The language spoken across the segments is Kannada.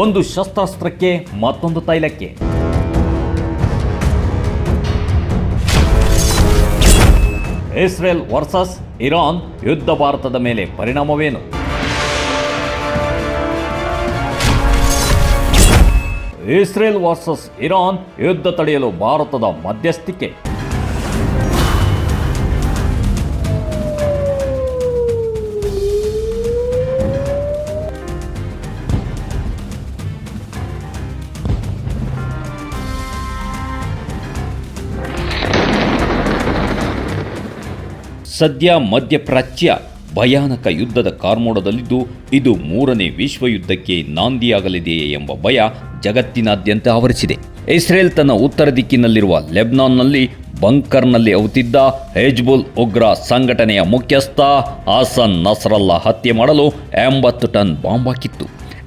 ಒಂದು ಶಸ್ತ್ರಾಸ್ತ್ರಕ್ಕೆ ಮತ್ತೊಂದು ತೈಲಕ್ಕೆ. ಇಸ್ರೇಲ್ ವರ್ಸಸ್ ಇರಾನ್ ಯುದ್ಧ ಭಾರತದ ಮೇಲೆ ಪರಿಣಾಮವೇನು? ಇಸ್ರೇಲ್ ವರ್ಸಸ್ ಇರಾನ್ ಯುದ್ಧ ತಡೆಯಲು ಭಾರತದ ಮಧ್ಯಸ್ಥಿಕೆ. ಸದ್ಯ ಮಧ್ಯಪ್ರಾಚ್ಯ ಭಯಾನಕ ಯುದ್ಧದ ಕಾರ್ಮೋಡದಲ್ಲಿದ್ದು, ಇದು ಮೂರನೇ ವಿಶ್ವಯುದ್ಧಕ್ಕೆ ನಾಂದಿಯಾಗಲಿದೆಯೇ ಎಂಬ ಭಯ ಜಗತ್ತಿನಾದ್ಯಂತ ಆವರಿಸಿದೆ. ಇಸ್ರೇಲ್ ತನ್ನ ಉತ್ತರ ದಿಕ್ಕಿನಲ್ಲಿರುವ ಲೆಬ್ನಾನ್ನಲ್ಲಿ ಬಂಕರ್ನಲ್ಲಿ ಅವುತ್ತಿದ್ದ ಹೆಜ್ಬುಲ್ ಉಗ್ರ ಸಂಘಟನೆಯ ಮುಖ್ಯಸ್ಥ ಹಾಸನ್ ನಸ್ರಲ್ಲಾ ಹತ್ಯೆ ಮಾಡಲು ಎಂಬತ್ತು ಟನ್ ಬಾಂಬ್ ಹಾಕಿತ್ತು.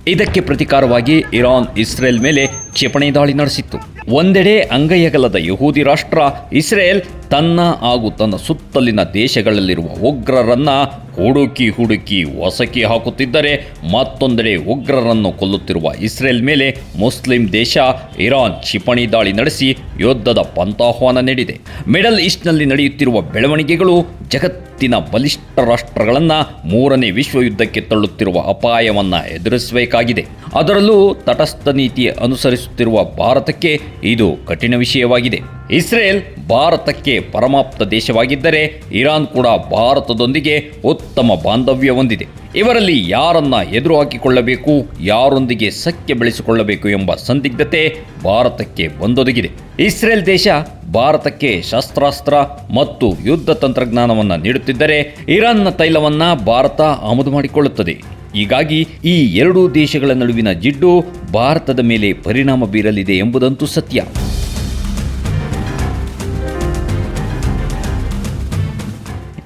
ಇದಕ್ಕೆ ಪ್ರತಿಕಾರವಾಗಿ ಇರಾನ್ ಇಸ್ರೇಲ್ ಮೇಲೆ ಕ್ಷಿಪಣಿ ದಾಳಿ ನಡೆಸಿತ್ತು. ಒಂದೆಡೆ ಅಂಗೈಯಗಲದ ಯಹೂದಿ ರಾಷ್ಟ್ರ ಇಸ್ರೇಲ್ ತನ್ನ ಹಾಗೂ ತನ್ನ ಸುತ್ತಲಿನ ದೇಶಗಳಲ್ಲಿರುವ ಉಗ್ರರನ್ನ ಹುಡುಕಿ ಹುಡುಕಿ ವಸಕಿ ಹಾಕುತ್ತಿದ್ದರೆ ಮತ್ತೊಂದೆಡೆ ಉಗ್ರರನ್ನು ಕೊಲ್ಲುತ್ತಿರುವ ಇಸ್ರೇಲ್ ಮೇಲೆ ಮುಸ್ಲಿಂ ದೇಶ ಇರಾನ್ ಕ್ಷಿಪಣಿ ದಾಳಿ ನಡೆಸಿ ಯುದ್ಧದ ಪಂಥಾಹ್ವಾನ ನೀಡಿದೆ. ಮಿಡಲ್ ಈಸ್ಟ್ನಲ್ಲಿ ನಡೆಯುತ್ತಿರುವ ಬೆಳವಣಿಗೆಗಳು ಜಗತ್ತಿನ ಬಲಿಷ್ಠ ರಾಷ್ಟ್ರಗಳನ್ನು ಮೂರನೇ ವಿಶ್ವಯುದ್ಧಕ್ಕೆ ತಳ್ಳುತ್ತಿರುವ ಅಪಾಯವನ್ನು ಎದುರಿಸಬೇಕಾಗಿದೆ. ಅದರಲ್ಲೂ ತಟಸ್ಥ ನೀತಿ ಅನುಸರಿಸುತ್ತಿರುವ ಭಾರತಕ್ಕೆ ಇದು ಕಠಿಣ ವಿಷಯವಾಗಿದೆ. ಇಸ್ರೇಲ್ ಭಾರತಕ್ಕೆ ಪರಮಾಪ್ತ ದೇಶವಾಗಿದ್ದರೆ ಇರಾನ್ ಕೂಡ ಭಾರತದೊಂದಿಗೆ ಉತ್ತಮ ಬಾಂಧವ್ಯ ಹೊಂದಿದೆ. ಇವರಲ್ಲಿ ಯಾರನ್ನ ಎದುರು ಹಾಕಿಕೊಳ್ಳಬೇಕು ಯಾರೊಂದಿಗೆ ಸಖ್ಯ ಬೆಳೆಸಿಕೊಳ್ಳಬೇಕು ಎಂಬ ಸಂದಿಗ್ಧತೆ ಭಾರತಕ್ಕೆ ಬಂದೊದಗಿದೆ. ಇಸ್ರೇಲ್ ದೇಶ ಭಾರತಕ್ಕೆ ಶಸ್ತ್ರಾಸ್ತ್ರ ಮತ್ತು ಯುದ್ಧ ತಂತ್ರಜ್ಞಾನವನ್ನು ನೀಡುತ್ತಿದ್ದರೆ ಇರಾನ್ನ ತೈಲವನ್ನ ಭಾರತ ಆಮದು ಮಾಡಿಕೊಳ್ಳುತ್ತದೆ. ಹೀಗಾಗಿ ಈ ಎರಡೂ ದೇಶಗಳ ನಡುವಿನ ಜಿಡ್ಡು ಭಾರತದ ಮೇಲೆ ಪರಿಣಾಮ ಬೀರಲಿದೆ ಎಂಬುದಂತೂ ಸತ್ಯ.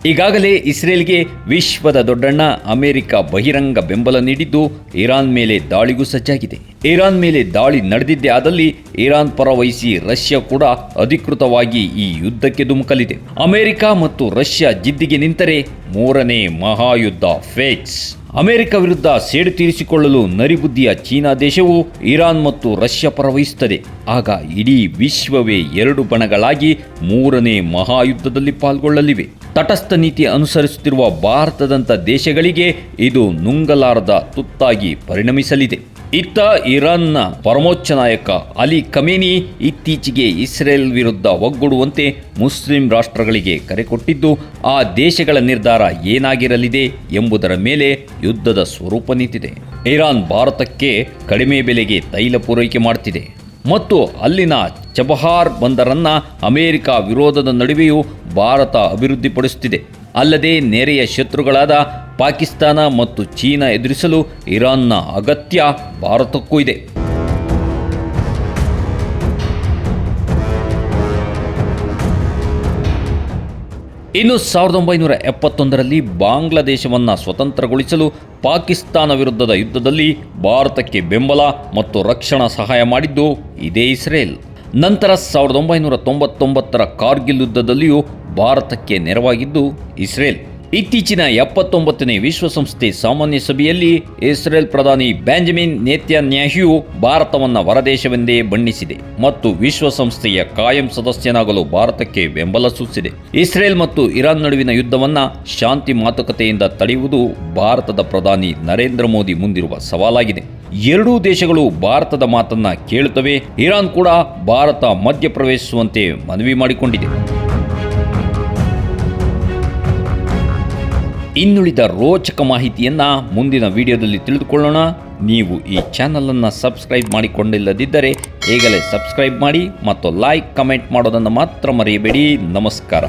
ಈಗಾಗಲೇ ಇಸ್ರೇಲ್ಗೆ ವಿಶ್ವದ ದೊಡ್ಡಣ್ಣ ಅಮೆರಿಕ ಬಹಿರಂಗ ಬೆಂಬಲ ನೀಡಿದ್ದು ಇರಾನ್ ಮೇಲೆ ದಾಳಿಗೂ ಸಜ್ಜಾಗಿದೆ. ಇರಾನ್ ಮೇಲೆ ದಾಳಿ ನಡೆದಿದ್ದೇ ಆದಲ್ಲಿ ಇರಾನ್ ಪರ ವಹಿಸಿ ರಷ್ಯಾ ಕೂಡ ಅಧಿಕೃತವಾಗಿ ಈ ಯುದ್ಧಕ್ಕೆ ಧುಮುಕಲಿದೆ. ಅಮೆರಿಕ ಮತ್ತು ರಷ್ಯಾ ಜಿದ್ದಿಗೆ ನಿಂತರೆ ಮೂರನೇ ಮಹಾಯುದ್ಧ ಫೇಕ್ಸ್ ಅಮೆರಿಕ ವಿರುದ್ಧ ಸೇಡು ತೀರಿಸಿಕೊಳ್ಳಲು ನರಿಬುದ್ಧಿಯ ಚೀನಾ ದೇಶವು ಇರಾನ್ ಮತ್ತು ರಷ್ಯಾ ಪರವಹಿಸುತ್ತದೆ. ಆಗ ಇಡೀ ವಿಶ್ವವೇ ಎರಡು ಬಣಗಳಾಗಿ ಮೂರನೇ ಮಹಾಯುದ್ಧದಲ್ಲಿ ಪಾಲ್ಗೊಳ್ಳಲಿವೆ. ತಟಸ್ಥ ನೀತಿ ಅನುಸರಿಸುತ್ತಿರುವ ಭಾರತದಂಥ ದೇಶಗಳಿಗೆ ಇದು ನುಂಗಲಾರದ ತುತ್ತಾಗಿ ಪರಿಣಮಿಸಲಿದೆ. ಇತ್ತ ಇರಾನ್ನ ಪರಮೋಚ್ಚ ನಾಯಕ ಅಲಿ ಕಮೇನಿ ಇತ್ತೀಚೆಗೆ ಇಸ್ರೇಲ್ ವಿರುದ್ಧ ಒಗ್ಗೂಡುವಂತೆ ಮುಸ್ಲಿಂ ರಾಷ್ಟ್ರಗಳಿಗೆ ಕರೆ ಕೊಟ್ಟಿದ್ದು, ಆ ದೇಶಗಳ ನಿರ್ಧಾರ ಏನಾಗಿರಲಿದೆ ಎಂಬುದರ ಮೇಲೆ ಯುದ್ಧದ ಸ್ವರೂಪ ನಿಂತಿದೆ. ಇರಾನ್ ಭಾರತಕ್ಕೆ ಕಡಿಮೆ ಬೆಲೆಗೆ ತೈಲ ಪೂರೈಕೆ ಮಾಡ್ತಿದೆ. ಮತ್ತು ಅಲ್ಲಿನ ಚಬಹಾರ್ ಬಂದರನ್ನ ಅಮೆರಿಕ ವಿರೋಧದ ನಡುವೆಯೂ ಭಾರತ ಅಭಿವೃದ್ಧಿಪಡಿಸುತ್ತಿದೆ ಅಲ್ಲದೆ ನೆರೆಯ ಶತ್ರುಗಳಾದ ಪಾಕಿಸ್ತಾನ ಮತ್ತು ಚೀನಾ ಎದುರಿಸಲು ಇರಾನ್ನ ಅಗತ್ಯ ಭಾರತಕ್ಕೂ ಇದೆ. ಇನ್ನು ಸಾವಿರದ ಒಂಬೈನೂರ ಎಪ್ಪತ್ತೊಂದರಲ್ಲಿ ಬಾಂಗ್ಲಾದೇಶವನ್ನು ಸ್ವತಂತ್ರಗೊಳಿಸಲು ಪಾಕಿಸ್ತಾನ ವಿರುದ್ಧದ ಯುದ್ಧದಲ್ಲಿ ಭಾರತಕ್ಕೆ ಬೆಂಬಲ ಮತ್ತು ರಕ್ಷಣಾ ಸಹಾಯ ಮಾಡಿದ್ದು ಇದೇ ಇಸ್ರೇಲ್. ನಂತರ ಸಾವಿರದ ಒಂಬೈನೂರ ತೊಂಬತ್ತೊಂಬತ್ತರ ಕಾರ್ಗಿಲ್ ಯುದ್ಧದಲ್ಲಿಯೂ ಭಾರತಕ್ಕೆ ನೆರವಾಗಿದ್ದು ಇಸ್ರೇಲ್. ಇತ್ತೀಚಿನ ಎಪ್ಪತ್ತೊಂಬತ್ತನೇ ವಿಶ್ವಸಂಸ್ಥೆ ಸಾಮಾನ್ಯ ಸಭೆಯಲ್ಲಿ ಇಸ್ರೇಲ್ ಪ್ರಧಾನಿ ಬ್ಯಾಂಜಮಿನ್ ನೇತ್ಯಾನ್ಯಾಹಿಯು ಭಾರತವನ್ನು ಹೊರದೇಶವೆಂದೇ ಬಣ್ಣಿಸಿದೆ ಮತ್ತು ವಿಶ್ವಸಂಸ್ಥೆಯ ಕಾಯಂ ಸದಸ್ಯನಾಗಲು ಭಾರತಕ್ಕೆ ಬೆಂಬಲ ಸೂಚಿಸಿದೆ. ಇಸ್ರೇಲ್ ಮತ್ತು ಇರಾನ್ ನಡುವಿನ ಯುದ್ಧವನ್ನು ಶಾಂತಿ ಮಾತುಕತೆಯಿಂದ ತಡೆಯುವುದು ಭಾರತದ ಪ್ರಧಾನಿ ನರೇಂದ್ರ ಮೋದಿ ಮುಂದಿರುವ ಸವಾಲಾಗಿದೆ. ಎರಡೂ ದೇಶಗಳು ಭಾರತದ ಮಾತನ್ನ ಕೇಳುತ್ತವೆ. ಇರಾನ್ ಕೂಡ ಭಾರತ ಮಧ್ಯಪ್ರವೇಶಿಸುವಂತೆ ಮನವಿ ಮಾಡಿಕೊಂಡಿದೆ. ಇನ್ನುಳಿದ ರೋಚಕ ಮಾಹಿತಿಯನ್ನ ಮುಂದಿನ ವಿಡಿಯೋದಲ್ಲಿ ತಿಳಿದುಕೊಳ್ಳೋಣ. ನೀವು ಈ ಚಾನಲನ್ನು ಸಬ್ಸ್ಕ್ರೈಬ್ ಮಾಡಿಕೊಂಡಿಲ್ಲದಿದ್ದರೆ ಈಗಲೇ ಸಬ್ಸ್ಕ್ರೈಬ್ ಮಾಡಿ ಮತ್ತು ಲೈಕ್, ಕಮೆಂಟ್ ಮಾಡೋದನ್ನು ಮಾತ್ರ ಮರೆಯಬೇಡಿ. ನಮಸ್ಕಾರ.